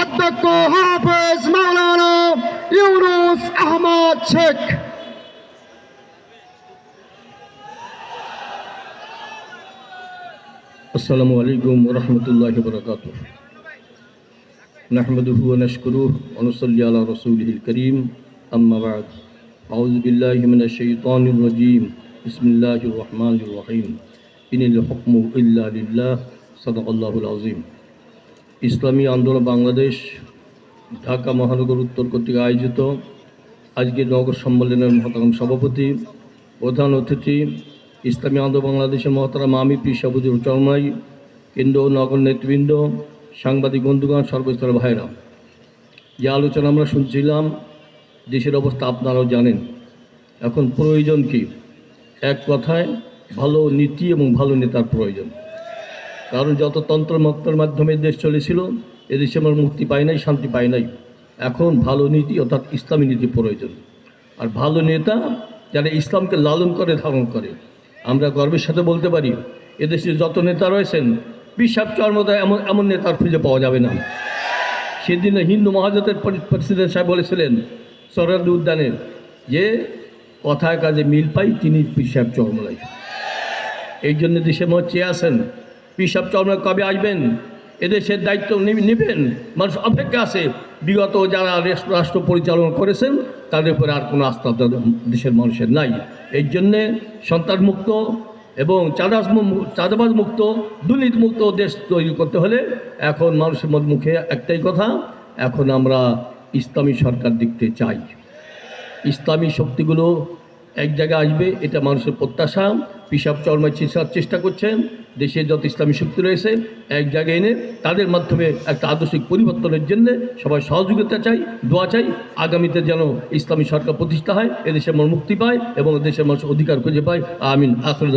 অধ্যক্ষ হাফেজ মাওলানা ইউনুস আহমদ শেখ السلام عليكم ورحمة الله وبركاته نحمده ونشكره ونصلي على رسوله الكريم أما بعد أعوذ بالله من الشيطان الرجيم بسم الله الرحمن الرحيم إن الحكم إلا لله صدق الله العظيم ইসলামী আন্দোলন বাংলাদেশ, ঢাকা মহানগর উত্তর কর্তৃক আয়োজিত আজকে নগর সম্মেলনের মহতারাম সভাপতি, প্রধান অতিথি, ইসলামী আন্দোলন বাংলাদেশের মহতারাম আমির পি সাবুজুর চরমাই, কেন্দ্র নগর নেতৃবৃন্দ, সাংবাদিক বন্ধুগণ, সর্বস্তরের ভাইরা যে আলোচনা আমরা শুনছিলাম, দেশের অবস্থা আপনারাও জানেন। এখন প্রয়োজন কি? এক কথায়, ভালো নীতি এবং ভালো নেতার প্রয়োজন। কারণ যত তন্ত্র মন্ত্রের মাধ্যমে দেশ চলেছিল এদেশে আমরা মুক্তি পাই নাই, শান্তি পাই নাই। এখন ভালো নীতি অর্থাৎ ইসলামী নীতি প্রয়োজন। আর ভালো নেতা যারা ইসলামকে লালন করে, ধারণ করে, আমরা গর্বের সাথে বলতে পারি এদেশে যত নেতা রয়েছেন বিশ্বাস চর্মদা এমন এমন নেতার খুঁজে পাওয়া যাবে না। সেদিন হিন্দু মহাজোটের প্রেসিডেন্ট সাহেব বলেছিলেন সরার উদ্যানের যে কথায় কাজে মিল পাই তিনি পিসাব চর্মলাই এই জন্য দেশে চেয়ে আসেন পিসাব চর্মা কবে আসবেন? এদেশের দায়িত্ব নেবেন। মানুষ অপেক্ষা আছে। বিগত যারা রাষ্ট্র পরিচালনা করেছেন, তাদের উপরে আর কোনো আস্থা দেশের মানুষের নাই। এই জন্যে সন্তান মুক্ত এবং চাঁদাস চাঁদাবাজ মুক্ত দুর্নীতি মুক্ত দেশ তৈরি করতে হলে এখন মানুষের মুখে একটাই কথা, এখন আমরা ইসলামী সরকার দেখতে চাই। ইসলামী শক্তিগুলো এক জায়গায় আসবে, এটা মানুষের প্রত্যাশা। পিসাব চরমায় চিকিৎসার চেষ্টা করছেন, দেশে যত ইসলামী শক্তি রয়েছে, এক জায়গায় এনে তাদের মাধ্যমে একটা আদর্শিক পরিবর্তনের জন্য সবাই সহযোগিতা চাই, দোয়া চাই, আগামীতে যেন ইসলামী সরকার প্রতিষ্ঠা হয় এদেশের মানুষ মুক্তি পায় এবং দেশের মানুষ অধিকার খুঁজে পায়। আমিন। আখর